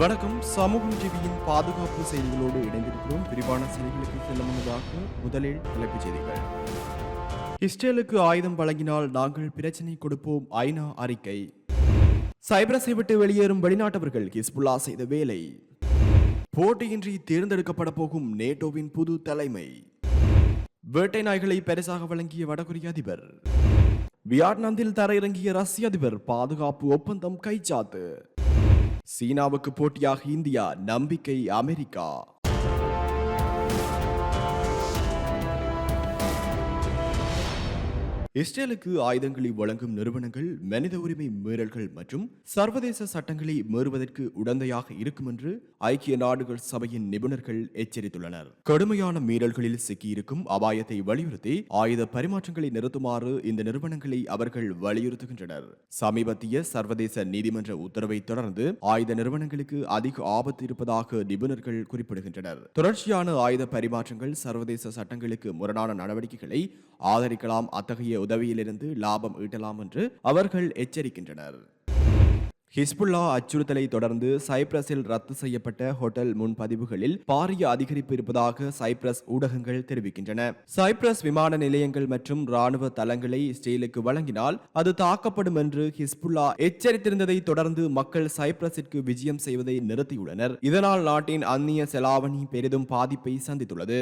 வணக்கம். சமூகம் ஜீவியின் பாதுகாப்பு செய்திகளோடு இணைந்திருக்கிறோம். விரிவான செய்திகளுக்கு செல்ல முன்னதாக முதலில் தலைப்புச் செய்திகள். இஸ்ரேலுக்கு ஆயுதம் வழங்கினால் நாங்கள் பிரச்சனை கொடுப்போம் ஐநா அறிக்கை. சைப்ரஸை விட்டு வெளியேறும் வெளிநாட்டவர்கள் ஹிஸ்புல்லா செய்த வேலை. போட்டியின்றி தேர்ந்தெடுக்கப்பட போகும் நேட்டோவின் புது தலைமை. வேட்டை நாய்களை பரிசாக வழங்கிய வடகொரிய அதிபர். வியட்நாமில் தரையிறங்கிய ரஷ்ய அதிபர் பாதுகாப்பு ஒப்பந்தம் கைச்சாத்து. சீனாவுக்கு போட்டியாக இந்தியா நம்பிக்கை அமெரிக்கா. இஸ்ரேலுக்கு ஆயுதங்களை வழங்கும் நிறுவனங்கள் மனித உரிமை மீறல்கள் மற்றும் சர்வதேச சட்டங்களை மீறுவதற்கு உடந்தையாக இருக்கும் என்று ஐக்கிய நாடுகள் சபையின் நிபுணர்கள் எச்சரித்துள்ளனர். கடுமையான மீறல்களில் சிக்கியிருக்கும் அபாயத்தை வலியுறுத்தி ஆயுத பரிமாற்றங்களை நிறுத்துமாறு இந்த நிறுவனங்களை அவர்கள் வலியுறுத்துகின்றனர். சமீபத்திய சர்வதேச நீதிமன்ற உத்தரவை தொடர்ந்து ஆயுத நிறுவனங்களுக்கு அதிக ஆபத்து இருப்பதாக நிபுணர்கள் குறிப்பிடுகின்றனர். தொடர்ச்சியான ஆயுத பரிமாற்றங்கள் சர்வதேச சட்டங்களுக்கு முரணான நடவடிக்கைகளை ஆதரிக்கலாம் அத்தகைய உதவியிலிருந்து லாபம் ஈட்டலாம் என்று அவர்கள் எச்சரிக்கின்றனர். ஹிஸ்புல்லா அச்சுறுத்தலை தொடர்ந்து சைப்ரஸில் ரத்து செய்யப்பட்ட ஹோட்டல் முன்பதிவுகளில் பாரிய அதிகரிப்பு இருப்பதாக சைப்ரஸ் ஊடகங்கள் தெரிவிக்கின்றன. சைப்ரஸ் விமான நிலையங்கள் மற்றும் ராணுவ தளங்களை இஸ்ரேலுக்கு வழங்கினால் அது தாக்கப்படும் என்று ஹிஸ்புல்லா எச்சரித்திருந்ததை தொடர்ந்து மக்கள் சைப்ரஸிற்கு விஜயம் செய்வதை நிறுத்தியுள்ளனர். இதனால் நாட்டின் அந்நிய செலாவணி பெரிதும் பாதிப்பை சந்தித்துள்ளது.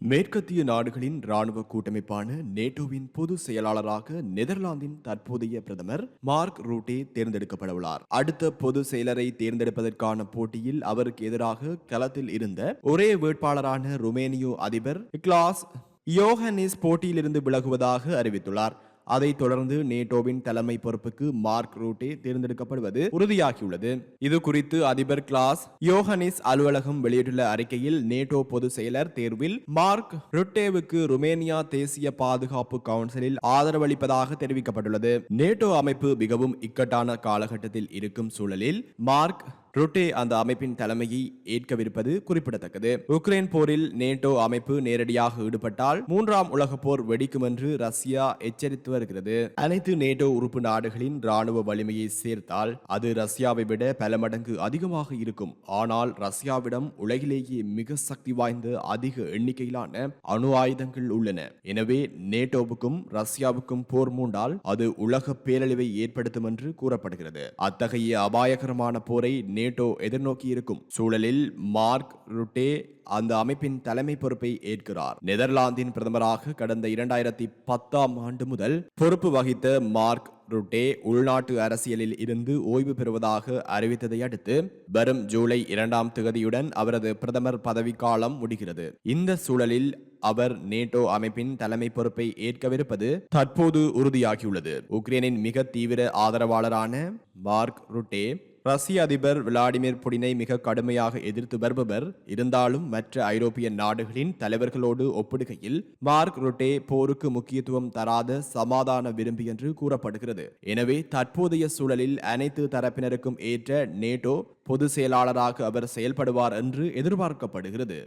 மேற்கத்திய நாடுகளின் ராணுவ கூட்டமைப்பான நேட்டோவின் பொது செயலாளராக நெதர்லாந்தின் தற்போதைய பிரதமர் மார்க் ரூட்டே தேர்ந்தெடுக்கப்பட உள்ளார் அடுத்த பொது செயலரை தேர்ந்தெடுப்பதற்கான போட்டியில் அவருக்கு எதிராக களத்தில் இருந்த ஒரே வேட்பாளரான ருமேனியோ அதிபர் கிளாஸ் யோஹனிஸ் போட்டியிலிருந்து விலகுவதாக அறிவித்துள்ளார். அதைத் தொடர்ந்து நேட்டோவின் தலைமை பொறுப்புக்கு மார்க் ரூட்டே தேர்ந்தெடுக்கப்படுவது உறுதியாகியுள்ளது. இது குறித்து அதிபர் கிளாஸ் யோஹனிஸ் அலுவலகம் வெளியிட்டுள்ள அறிக்கையில் நேட்டோ பொதுச் செயலர் தேர்வில் மார்க் ருட்டேவுக்கு ருமேனியா தேசிய பாதுகாப்பு கவுன்சிலில் ஆதரவளிப்பதாக தெரிவிக்கப்பட்டுள்ளது. நேட்டோ அமைப்பு மிகவும் இக்கட்டான காலகட்டத்தில் இருக்கும் சூழலில் மார்க் ருட்டே அந்த அமைப்பின் தலைமையை ஏற்கவிருப்பது குறிப்பிடத்தக்கது. உக்ரைன் போரில் நேட்டோ அமைப்பு நேரடியாக ஈடுபட்டால் மூன்றாம் உலக போர் வெடிக்கும் என்று ரஷ்யா எச்சரித்து வருகிறது. அனைத்து நேட்டோ உறுப்பு நாடுகளின் ராணுவ வலிமையை சேர்த்தால் அது ரஷ்யாவை விட பல மடங்கு அதிகமாக இருக்கும். ஆனால் ரஷ்யாவிடம் உலகிலேயே மிக சக்தி வாய்ந்த அதிக எண்ணிக்கையிலான அணு ஆயுதங்கள் உள்ளன. எனவே நேட்டோவுக்கும் ரஷ்யாவுக்கும் போர் மூண்டால் அது உலக பேரழிவை ஏற்படுத்தும் என்று கூறப்படுகிறது. அத்தகைய அபாயகரமான போரை நேட்டோ எதிர்நோக்கி இருக்கும் சூழலில் மார்க் ருட்டே அந்த அமைப்பின் தலைமை பொறுப்பை ஏற்கிறார். நெதர்லாந்தின் பிரதமராக கடந்த இரண்டாயிரத்தி பத்தாம் ஆண்டு முதல் பொறுப்பு வகித்த மார்க் ருட்டே உள்நாட்டு அரசியலில் இருந்து ஓய்வு பெறுவதாக அறிவித்ததை அடுத்து வரும் ஜூலை இரண்டாம் தேதியுடன் அவரது பிரதமர் பதவிக்காலம் முடிகிறது. இந்த சூழலில் அவர் நேட்டோ அமைப்பின் தலைமை பொறுப்பை ஏற்கவிருப்பது தற்போது உறுதியாகியுள்ளது. உக்ரைனின் மிக தீவிர ஆதரவாளரான மார்க் ருட்டே ரஷ்ய அதிபர் விளாடிமிர் புடினை மிக கடுமையாக எதிர்த்து வருபவர். இருந்தாலும் மற்ற ஐரோப்பிய நாடுகளின் தலைவர்களோடு ஒப்பிடுகையில் மார்க் ரொட்டே போருக்கு முக்கியத்துவம் தராத சமாதான விரும்பி என்று கூறப்படுகிறது. எனவே தற்போதைய சூழலில் அனைத்து தரப்பினருக்கும் ஏற்ற நேட்டோ பொது செயலாளராக அவர் செயல்படுவார் என்று எதிர்பார்க்கப்படுகிறது.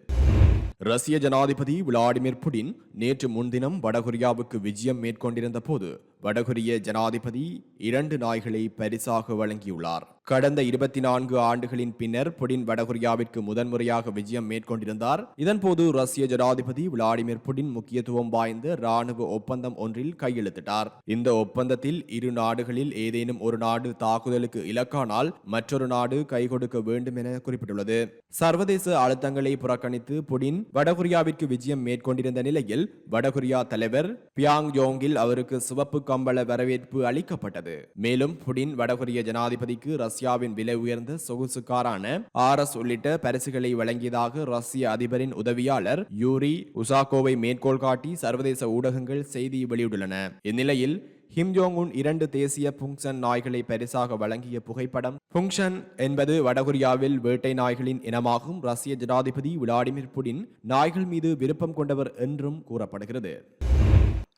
ரஷ்ய ஜனாதிபதி விளாடிமிர் புடின் நேற்று முன்தினம் வடகொரியாவுக்கு விஜயம் மேற்கொண்டிருந்த போது வடகொரிய ஜனாதிபதி இரண்டு நாய்களை பரிசாக வழங்கியுள்ளார். கடந்த இருபத்தி நான்கு ஆண்டுகளின் பின்னர் புடின் வடகொரியாவிற்கு முதன்முறையாக விஜயம் மேற்கொண்டிருந்தார். இதன்போது ரஷ்ய ஜனாதிபதி விளாடிமிர் புடின் முக்கியத்துவம் வாய்ந்த ராணுவ ஒப்பந்தம் ஒன்றில் கையெழுத்திட்டார். இந்த ஒப்பந்தத்தில் இரு நாடுகளில் ஏதேனும் ஒரு நாடு தாக்குதலுக்கு இலக்கானால் மற்றொரு நாடு கை கொடுக்க வேண்டும் என குறிப்பிட்டுள்ளது. சர்வதேச அழுத்தங்களை புறக்கணித்து புடின் வடகொரியாவிற்கு விஜயம் மேற்கொண்டிருந்த நிலையில் வடகொரியா தலைவர் பியாங் யோங்கில் அவருக்கு சிவப்பு கம்பள வரவேற்பு அளிக்கப்பட்டது. மேலும் புடின் வடகொரிய ஜனாதிபதிக்கு ரஷ்யாவின் விலை உயர்ந்த சொகுசுக்காரான ஆர் எஸ் உள்ளிட்ட பரிசுகளை வழங்கியதாக ரஷ்ய அதிபரின் உதவியாளர் யூரி உசாகோவை மேற்கோள் காட்டி சர்வதேச ஊடகங்கள் செய்தி வெளியிட்டுள்ளன. இந்நிலையில் கிம் ஜோங் உன் இரண்டு தேசிய புங்சன் நாய்களை பரிசாக வழங்கிய புகைப்படம் புங்ஷன் என்பது வடகொரியாவில் வேட்டை நாய்களின் இனமாகும். ரஷ்ய ஜனாதிபதி விளாடிமிர் புடின் நாய்கள் மீது விருப்பம் கொண்டவர் என்றும் கூறப்படுகிறது.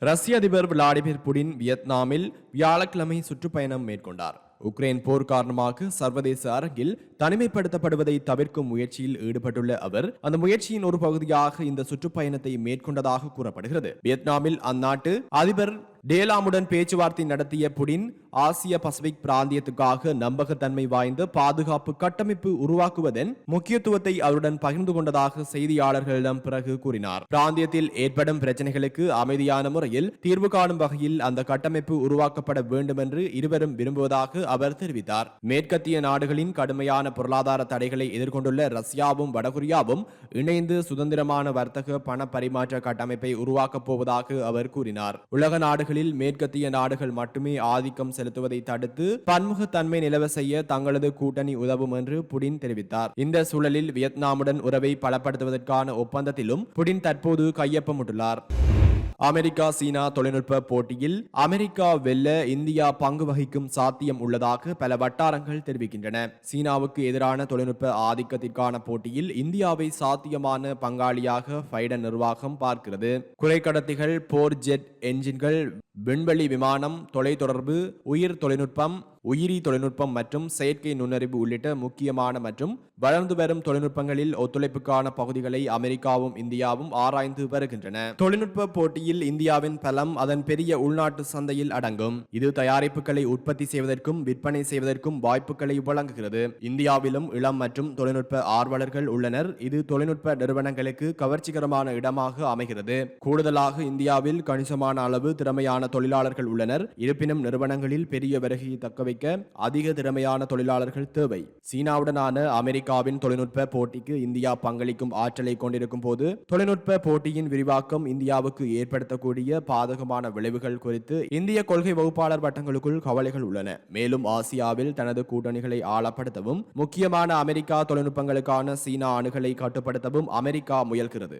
ரஷ்ய அதிபர் விளாடிமிர் புடின் வியட்நாமில் வியாழக்கிழமை சுற்றுப்பயணம் மேற்கொண்டார். உக்ரைன் போர் காரணமாக சர்வதேச அரங்கில் தனிமைப்படுத்தப்படுவதை தவிர்க்கும் முயற்சியில் ஈடுபட்டுள்ள அவர் அந்த முயற்சியின் ஒரு பகுதியாக இந்த சுற்றுப்பயணத்தை மேற்கொண்டதாக கூறப்படுகிறது. வியட்நாமில் அந்நாட்டு அதிபர் டேலாமுடன் பேச்சுவார்த்தை நடத்திய புடின் ஆசிய பசிபிக் பிராந்தியத்துக்காக நம்பகத்தன்மை வாய்ந்த பாதுகாப்பு கட்டமைப்பு உருவாக்குவதன் முக்கியத்துவத்தை அவருடன் பகிர்ந்து கொண்டதாக செய்தியாளர்களிடம் பிறகு கூறினார். பிராந்தியத்தில் ஏற்படும் பிரச்சனைகளுக்கு அமைதியான முறையில் தீர்வு காணும் வகையில் அந்த கட்டமைப்பு உருவாக்கப்பட வேண்டும் என்று இருவரும் விரும்புவதாக அவர் தெரிவித்தார். மேற்கத்திய நாடுகளின் கடுமையான பொருளாதார தடைகளை எதிர்கொண்டுள்ள ரஷ்யாவும் வடகொரியாவும் இணைந்து சுதந்திரமான வர்த்தக பண பரிமாற்ற கட்டமைப்பை உருவாக்கப் போவதாக அவர் கூறினார். உலக நாடுகளில் மேற்கத்திய நாடுகள் மட்டுமே ஆதிக்கம் செலுத்துவதை தடுத்து பன்முகத்தன்மை நிலவ செய்ய தங்களது கூட்டணி உதவும் என்று புடின் தெரிவித்தார். இந்த சூழலில் வியட்நாமுடன் உறவை பலப்படுத்துவதற்கான ஒப்பந்தத்திலும் புடின் தற்போது கையொப்பமிட்டுள்ளார். அமெரிக்கா சீனா தொழில்நுட்ப போட்டியில் அமெரிக்கா வெல்ல இந்தியா பங்கு வகிக்கும் சாத்தியம் உள்ளதாக பல வட்டாரங்கள் தெரிவிக்கின்றன. சீனாவுக்கு எதிரான தொழில்நுட்ப ஆதிக்கத்திற்கான போட்டியில் இந்தியாவை சாத்தியமான பங்காளியாக பைடன் நிர்வாகம் பார்க்கிறது. குறைக்கடத்திகள் போர் ஜெட் என்ஜின்கள் விண்வெளி விமானம் தொலைத்தொடர்பு உயிர் தொழில்நுட்பம் உயிரி தொழில்நுட்பம் மற்றும் செயற்கை நுண்ணறிவு உள்ளிட்ட முக்கியமான மற்றும் வளர்ந்து வரும் தொழில்நுட்பங்களில் ஒத்துழைப்புக்கான பகுதிகளை அமெரிக்காவும் இந்தியாவும் ஆராய்ந்து வருகின்றன. தொழில்நுட்ப போட்டியில் இந்தியாவின் பலம் அதன் பெரிய உள்நாட்டு சந்தையில் அடங்கும். இது தயாரிப்புகளை உற்பத்தி செய்வதற்கும் விற்பனை செய்வதற்கும் வாய்ப்புகளை வழங்குகிறது. இந்தியாவிலும் இளம் மற்றும் தொழில்நுட்ப ஆர்வலர்கள் உள்ளனர். இது தொழில்நுட்ப நிறுவனங்களுக்கு கவர்ச்சிகரமான இடமாக அமைகிறது. கூடுதலாக இந்தியாவில் கணிசமான அளவு திறமையான தொழிலாளர்கள் உள்ளனர். இருப்பினும் நிறுவனங்களில் பெரிய வருகையை தக்கவைக்க அதிக திறமையான தொழிலாளர்கள் தேவை. சீனாவுடனான அமெரிக்காவின் தொழில்நுட்ப போட்டிக்கு இந்தியா பங்களிக்கும் ஆற்றலை கொண்டிருக்கும் போது தொழில்நுட்ப போட்டியின் விரிவாக்கம் இந்தியாவுக்கு ஏற்படுத்தக்கூடிய பாதகமான விளைவுகள் குறித்து இந்திய கொள்கை வகுப்பாளர் வட்டங்களுக்குள் கவலைகள் உள்ளன. மேலும் ஆசியாவில் தனது கூட்டணிகளை ஆழப்படுத்தவும் முக்கியமான அமெரிக்கா தொழில்நுட்பங்களுக்கான சீனா அணுகலை கட்டுப்படுத்தவும் அமெரிக்கா முயல்கிறது.